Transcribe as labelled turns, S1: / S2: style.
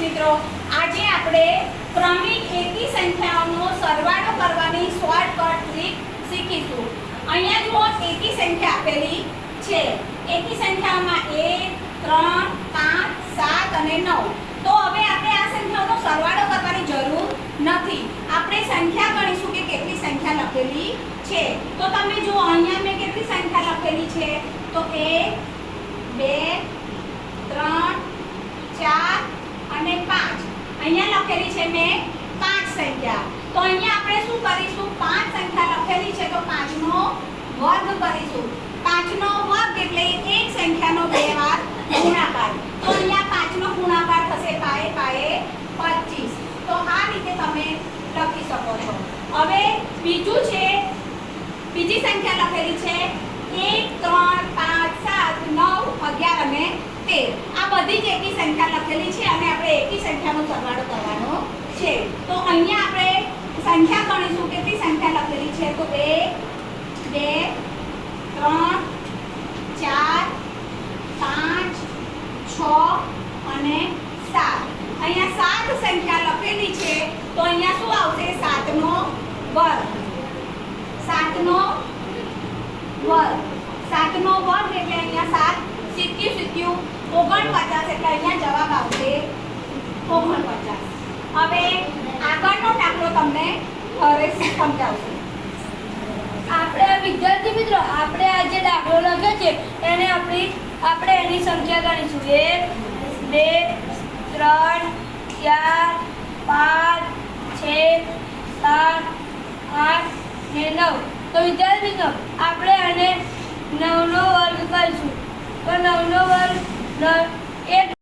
S1: મિત્રો, આજે આપણે ક્રમિક એકી સંખ્યાઓનો સરવાળો કરવાની શોર્ટકટ ટ્રીક શીખીશું. અહીંયા જુઓ, એકી સંખ્યા આપેલી છે. એકી સંખ્યાઓમાં એક, ત્રણ, પાંચ, સાત અને નવ. તો હવે આપણે આ સંખ્યાઓનો સરવાળો કરવાની જરૂર નથી. આપણે સંખ્યા ગણીશું કે કેટલી સંખ્યા લખેલી છે. તો તમે જુઓ, અહીંયા મેં કેટલી સંખ્યા લખેલી છે? તો એક બે ત્રણ ચાર અને પાંચ અહીંયા લખેલી છે મેં પાંચ સંખ્યા. તો અહીંયા આપણે શું કરીશું? પાંચ સંખ્યા લખેલી છે તો પાંચનો વર્ગ કરીશું. પાંચનો વર્ગ એટલે એક સંખ્યાનો બે વાર ગુણાકાર. તો અહીંયા પાંચનો ગુણાકાર થશે પાએ પાએ પચીસ. તો આ રીતે તમે લખી શકો છો. હવે બીજું છે, બીજી સંખ્યા લખેલી છે એક ત્રણ પાંચ સાત નવ અગિયાર અને તેર આ બધી જ એકી સંખ્યા લખેલી છે અને આપણે એકી સંખ્યાનો સરવાળો કરવાનો છે. તો અહીંયા આપણે સંખ્યા ગણીશું. કેટલી સંખ્યા લખેલી છે? તો બે બે, ત્રણ, ચાર, પાંચ, છ અને સાત. અહીંયા સાત સંખ્યા લખેલી છે. તો અહીંયા શું આવશે? સાતનો વર્ગ. સાતનો વર્ગ સાતનો વર્ગ એટલે અહીંયા સાત સિત્યુ સિત્યુ ઓગણપચાસ એટલે અહીંયા જવાબ આવશે ઓગણપચાસ. હવે આગળનો દાખલો તમને ઘરે સમજાવશું.
S2: આપણે વિદ્યાર્થી મિત્રો, આપણે આ જે દાખલો લખ્યો છે, એને આપણી, આપણે એની સંખ્યા ગણીશું. એક, બે, ત્રણ, ચાર, પાંચ, છ, સાત, આઠ ને નવ. તો વિદ્યાર્થી મિત્રો, આપણે આને નવનો વર્ગ કરીશું. the air